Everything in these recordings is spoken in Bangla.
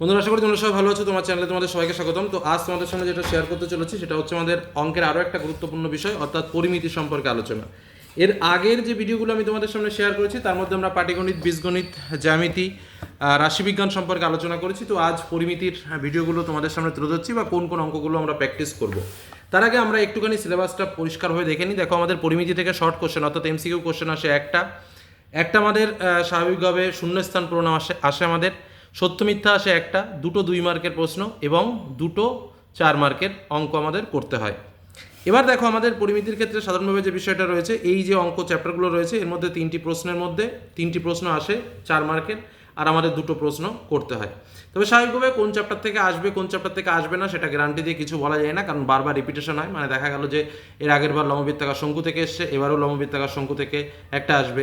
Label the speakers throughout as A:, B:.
A: বন্ধুরা, আশা করি তোমরা সবাই ভালো আছো। তোমার চ্যানেলে তোমাদের সবাইকে স্বাগতম। তো আজ তোমাদের সঙ্গে যেটা শেয়ার করতে চলেছি, সেটা হচ্ছে আমাদের অঙ্কের আরও একটা গুরুত্বপূর্ণ বিষয়, অর্থাৎ পরিমিতি সম্পর্কে আলোচনা। এর আগের যে ভিডিওগুলো আমি তোমাদের সামনে শেয়ার করেছি, তার মধ্যে আমরা পাটিগণিত, বীজগণিত, জ্যামিতি রাশিবিজ্ঞান সম্পর্কে আলোচনা করেছি। তো আজ পরিমিতির ভিডিওগুলো তোমাদের সামনে তুলে ধরছি বা কোন কোন অঙ্কগুলো আমরা প্র্যাকটিস করব। তার আগে আমরা একটুখানি সিলেবাসটা পরিষ্কার হয়ে দেখে নিই। দেখো, আমাদের পরিমিতি থেকে শর্ট কোশ্চেন অর্থাৎ এমসিকিউ কোশ্চেন আসে একটা। একটা আমাদের স্বাভাবিকভাবে শূন্যস্থান পূরণ আসে আসে আমাদের। সত্য মিথ্যা আসে একটা, দুটো দুই মার্কের প্রশ্ন এবং দুটো চার মার্কের অঙ্ক আমাদের করতে হয়। এবার দেখো আমাদের পরিমিতির ক্ষেত্রে সাধারণভাবে যে বিষয়টা রয়েছে, এই যে অঙ্ক চ্যাপ্টারগুলো রয়েছে, এর মধ্যে তিনটি প্রশ্নের মধ্যে তিনটি প্রশ্ন আসে চার মার্কের আর আমাদের দুটো প্রশ্ন করতে হয়। তবে স্বাভাবিকভাবে কোন চ্যাপ্টার থেকে আসবে, কোন চ্যাপ্টার থেকে আসবে না, সেটা গ্যারান্টি দিয়ে কিছু বলা যায় না, কারণ বারবার রিপিটেশন হয়। মানে দেখা গেল যে এর আগের বার লম্ববৃত্তাকার শঙ্কু থেকে এসছে, এবারও লম্ববৃত্তাকার শঙ্কু থেকে একটা আসবে।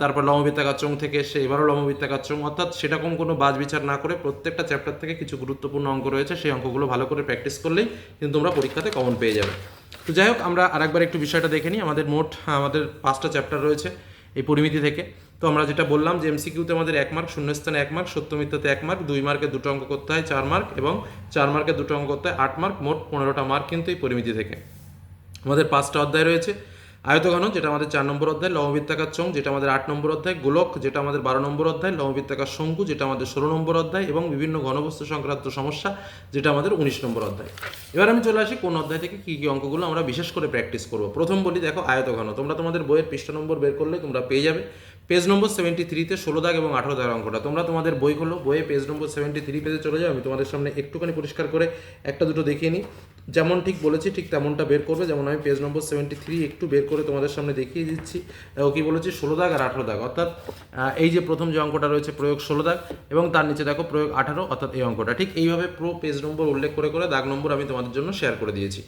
A: তারপর লম্ববৃত্তাকার চোং থেকে এসছে এবারও লম্ববৃত্তাকার চোং অর্থাৎ সেরকম কোনো বাজ বিচার না করে প্রত্যেকটা চ্যাপ্টার থেকে কিছু গুরুত্বপূর্ণ অঙ্ক রয়েছে, সেই অঙ্কগুলো ভালো করে প্র্যাকটিস করলেই কিন্তু তোমরা পরীক্ষাতে কমন পেয়ে যাবে। তো যাই হোক, আমরা আরেকবার একটু বিষয়টা দেখে নিই, আমাদের মোট আমাদের পাঁচটা চ্যাপ্টার রয়েছে এই পরিমিতি থেকে। তো আমরা যেটা বললাম যে এমসিকিউতে আমাদের এক মার্ক শূন্যস্থানে এক মার্ক সত্য মিথ্যাতে এক মার্ক দুই মার্কে দুটো অঙ্ক করতে হয়, চার মার্ক এবং চার মার্কে দুটো অঙ্ক করতে হয়, আট মার্ক মোট পনেরোটা মার্ক কিন্তু এই পরিমিতি থেকে। আমাদের পাঁচটা অধ্যায় রয়েছে। আয়তঘন যেটা আমাদের চার নম্বর অধ্যায় লববৃত্তাকার চং যেটা আমাদের আট নম্বর অধ্যায়, গোলক, যেটা আমাদের বারো নম্বর অধ্যায় লববৃত্তাকার শঙ্কু, যেটা আমাদের ষোলো নম্বর অধ্যায়, এবং বিভিন্ন ঘনবস্তু সংক্রান্ত সমস্যা, যেটা আমাদের উনিশ নম্বর অধ্যায়। এবার আমি চলে আসি কোন অধ্যায় থেকে কী কী অঙ্কগুলো আমরা বিশেষ করে প্র্যাকটিস করব। প্রথম বলি, দেখো, আয়তঘন। তোমরা তোমাদের বইয়ের পৃষ্ঠা নম্বর বের করলে তোমরা পেয়ে যাবে। পেজ নম্বর সেভেন্টি থ্রিতে ষোলো দাগ এবং আঠারো দাগ অঙ্কটা। তোমরা তোমাদের বই খোলো, বইয়ে পেজ নম্বর সেভেন্টি থ্রি পেজে চলে যাও, আমি তোমাদের সামনে একটুখানি পরিষ্কার করে একটা দুটো দেখিয়ে নিই। যেমন ঠিক বলেছি, ঠিক তেমনটা বের করবে। যেমন আমি পেজ নম্বর সেভেন্টি থ্রি একটু বের করে তোমাদের সামনে দেখিয়ে দিচ্ছি। ও কী বলেছি? ষোলো দাগ আর আঠারো দাগ। অর্থাৎ এই যে প্রথম যে অঙ্কটা রয়েছে, প্রয়োগ ষোলো দাগ, এবং তার নিচে দেখো প্রয়োগ আঠারো, অর্থাৎ এই অঙ্কটা। ঠিক এইভাবে প্রো পেজ নম্বর উল্লেখ করে করে দাগ নম্বর আমি তোমাদের জন্য শেয়ার করে দিয়েছি।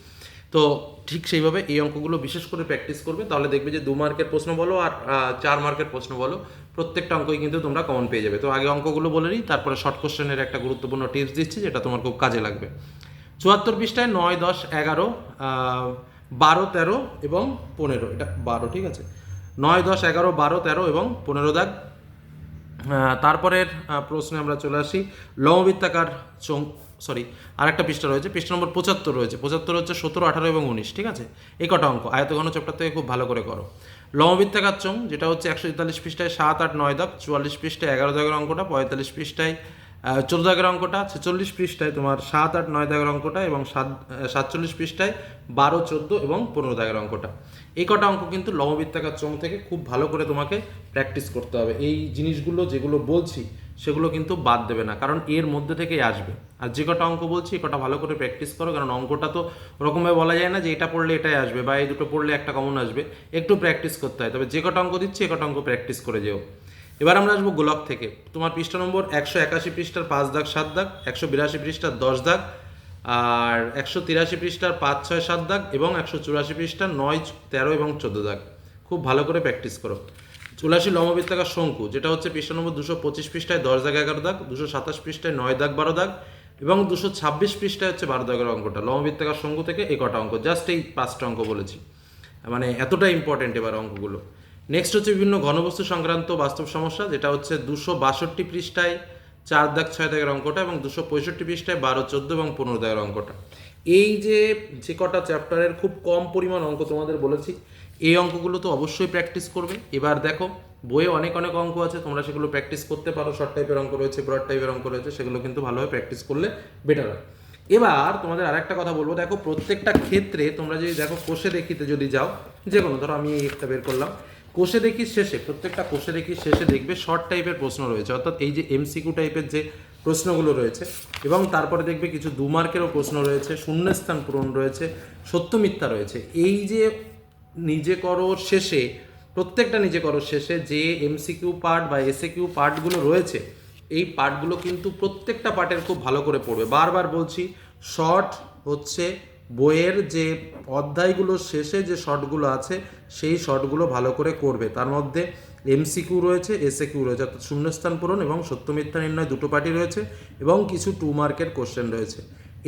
A: তো ঠিক সেইভাবে এই অঙ্কগুলো বিশেষ করে প্র্যাকটিস করবে। তাহলে দেখবে যে দু মার্কের প্রশ্ন বলো আর চার মার্কের প্রশ্ন বলো। প্রত্যেকটা অঙ্কই কিন্তু তোমরা কমন পেয়ে যাবে। তো আগে অঙ্কগুলো বলে নিই, তারপরে শর্ট কোশ্চেনের একটা গুরুত্বপূর্ণ টিপস দিচ্ছি, যেটা তোমার খুব কাজে লাগবে। চুয়াত্তর পৃষ্ঠায় নয়, দশ, এগারো বারো, তেরো এবং পনেরো। এটা বারো, ঠিক আছে? নয়, দশ, এগারো, বারো, তেরো এবং পনেরো দাগ। তারপরের প্রশ্নে আমরা চলে আসি। লমবৃত্তাকার চোং সরি আরেকটা পৃষ্ঠা রয়েছে। পৃষ্ঠা নম্বর পঁচাত্তর রয়েছে। পঁচাত্তর হচ্ছে সতেরো, আঠারো এবং উনিশ, ঠিক আছে? এই কটা অঙ্ক। আয়তঘন চ্যাপ্টার থেকে খুব ভালো করে করো। লমবৃত্তাকার চোং, যেটা হচ্ছে একশো তেতাল্লিশ পৃষ্ঠায় সাত, আট, নয় দাগ। চুয়াল্লিশ পৃষ্ঠায় এগারো দাগের অঙ্কটা, পঁয়তাল্লিশ পৃষ্ঠায় চোদ্দ দাগের অঙ্কটা, ছেচল্লিশ পৃষ্ঠায় তোমার সাত আট নয় দাগের অঙ্কটা এবং সাত সাতচল্লিশ পৃষ্ঠায় বারো, চোদ্দ এবং পনেরো দাগের অঙ্কটা। এই কটা অঙ্ক কিন্তু লমবৃত্তাকার চোং থেকে খুব ভালো করে তোমাকে প্র্যাকটিস করতে হবে। এই জিনিসগুলো যেগুলো বলছি, সেগুলো কিন্তু বাদ দেবে না, কারণ এর মধ্যে থেকেই আসবে। আর যে কটা অঙ্ক বলছি, এ কটা ভালো করে প্র্যাকটিস করো, কারণ অঙ্কটা তো ওরকমভাবে বলা যায় না যে এটা পড়লে এটাই আসবে বা এই দুটো পড়লে একটা কমন আসবে। একটু প্র্যাকটিস করতে হয়, তবে যে কটা অঙ্ক দিচ্ছি, এ কটা অঙ্ক প্র্যাকটিস করে যেও। এবার আমরা আসব গোলক থেকে। তোমার পৃষ্ঠা নম্বর একশো একাশি পৃষ্ঠার পাঁচ দাগ, সাত দাগ, একশো বিরাশি পৃষ্ঠার দশ দাগ, আর একশো তিরাশি পৃষ্ঠার পাঁচ, ছয়, সাত দাগ এবং একশো চুরাশি পৃষ্ঠার নয়, তেরো এবং চোদ্দ দাগ। খুব ভালো করে প্র্যাকটিস করো। চুরাশি লম্ববৃত্তাকার শঙ্কু, যেটা হচ্ছে পৃষ্ঠা নম্বর দুশো পঁচিশ পৃষ্ঠায় দশ দাগ, এগারো দাগ, দুশো সাতাশ পৃষ্ঠায় নয় দাগ, বারো দাগ এবং দুশো ছাব্বিশ পৃষ্ঠায় হচ্ছে বারো দাগের অঙ্কটা। লম্ববৃত্তাকার শঙ্কু থেকে এই কটা অঙ্ক, জাস্ট এই পাঁচটা অঙ্ক বলেছি। মানে এতটা ইম্পর্টেন্ট এবার অঙ্কগুলো। নেক্সট হচ্ছে বিভিন্ন ঘনবস্তু সংক্রান্ত বাস্তব সমস্যা, যেটা হচ্ছে দুশো বাষট্টি পৃষ্ঠায় চার দাগ ছয় দাগের অঙ্কটা এবং দুশো পঁয়ষট্টি পৃষ্ঠায় বারো, চোদ্দ এবং পনেরো দাগের অঙ্কটা। এই যে যে কটা চ্যাপ্টারের খুব কম পরিমাণ অঙ্ক তোমাদের বলেছি, এই অঙ্কগুলো তো অবশ্যই প্র্যাকটিস করবে। এবার দেখো, বইয়ে অনেক অনেক অঙ্ক আছে, তোমরা সেগুলো প্র্যাকটিস করতে পারো। শর্ট টাইপের অঙ্ক রয়েছে ব্রড টাইপের অঙ্ক রয়েছে, সেগুলো কিন্তু ভালোভাবে প্র্যাকটিস করলে বেটার হয়। এবার তোমাদের আরেকটা কথা বলব। দেখো, প্রত্যেকটা ক্ষেত্রে তোমরা যদি দেখো, কোষে দেখিতে যদি যাও যে কোনো ধরো আমি এই একটা বের করলাম কোষে দেখি শেষে, প্রত্যেকটা কোষে দেখি শেষে দেখবে শর্ট টাইপের প্রশ্ন রয়েছে। অর্থাৎ এই যে এমসিকিউ টাইপের যে প্রশ্নগুলো রয়েছে এবং তারপরে দেখবে কিছু দু মার্কেরও প্রশ্ন রয়েছে, শূন্যস্থান পূরণ রয়েছে, সত্য মিথ্যা রয়েছে। এই যে নিজে করো শেষে, প্রত্যেকটা নিজে করো শেষে যে এমসিকিউ পার্ট বা এসএ কিউ পার্টগুলো রয়েছে, এই পার্টগুলো কিন্তু প্রত্যেকটা পার্টের খুব ভালো করে পড়বে। বারবার বলছি শর্ট হচ্ছে বইয়ের যে অধ্যায়গুলোর শেষে যে শর্টগুলো আছে, সেই শর্টগুলো ভালো করে করবে। তার মধ্যে এমসিকিউ রয়েছে এসএ কিউ রয়েছে, অর্থাৎ শূন্যস্থান পূরণ এবং সত্য মিথ্যা নির্ণয় দুটো পার্টি রয়েছে এবং কিছু টু মার্কের কোশ্চেন রয়েছে।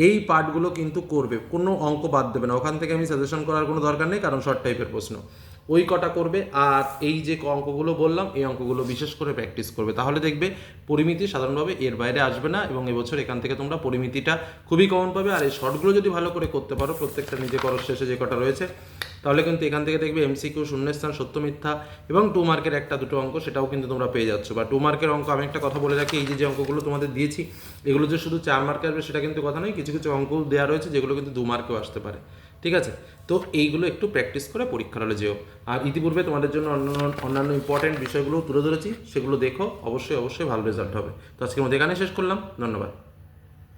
A: এই পার্টগুলো কিন্তু করবে, কোনো অঙ্ক বাদ দেবে না। ওখান থেকে আমি সাজেশন করার কোনো দরকার নেই, কারণ শর্ট টাইপের প্রশ্ন। ওই কটা করবে আর এই যে অঙ্কগুলো বললাম, এই অঙ্কগুলো বিশেষ করে প্র্যাকটিস করবে। তাহলে দেখবে পরিমিতি সাধারণভাবে এর বাইরে আসবে না এবং এবছর এখান থেকে তোমরা পরিমিতিটা খুবই কমন পাবে। আর এই শর্টগুলো যদি ভালো করে করতে পারো, প্রত্যেকটা নিজে করো শেষে যে কটা রয়েছে, তাহলে কিন্তু এখান থেকে দেখবে এমসিকিউ শূন্যস্থান সত্য মিথ্যা এবং টু মার্কের একটা দুটো অঙ্ক সেটাও কিন্তু তোমরা পেয়ে যাচ্ছ। বা টু মার্কের অঙ্ক আমি একটা কথা বলে রাখি, এই যে যে অঙ্কগুলো তোমাদের দিয়েছি, এগুলো যে শুধু চার মার্কে আসবে সেটা কিন্তু কথা নয়, কিছু কিছু অঙ্ক দেওয়া রয়েছে যেগুলো কিন্তু দু মার্কেও আসতে পারে। ঠিক আছে? তো এইগুলো একটু প্র্যাকটিস করে পরীক্ষার হলে যেও। আর ইতিপূর্বে তোমাদের জন্য অন্যান্য অন্যান্য ইম্পর্টেন্ট বিষয়গুলো তুলে ধরেছি, সেগুলো দেখো। অবশ্যই অবশ্যই ভালো রেজাল্ট হবে। তো আজকের মধ্যে এখানে শেষ করলাম। ধন্যবাদ।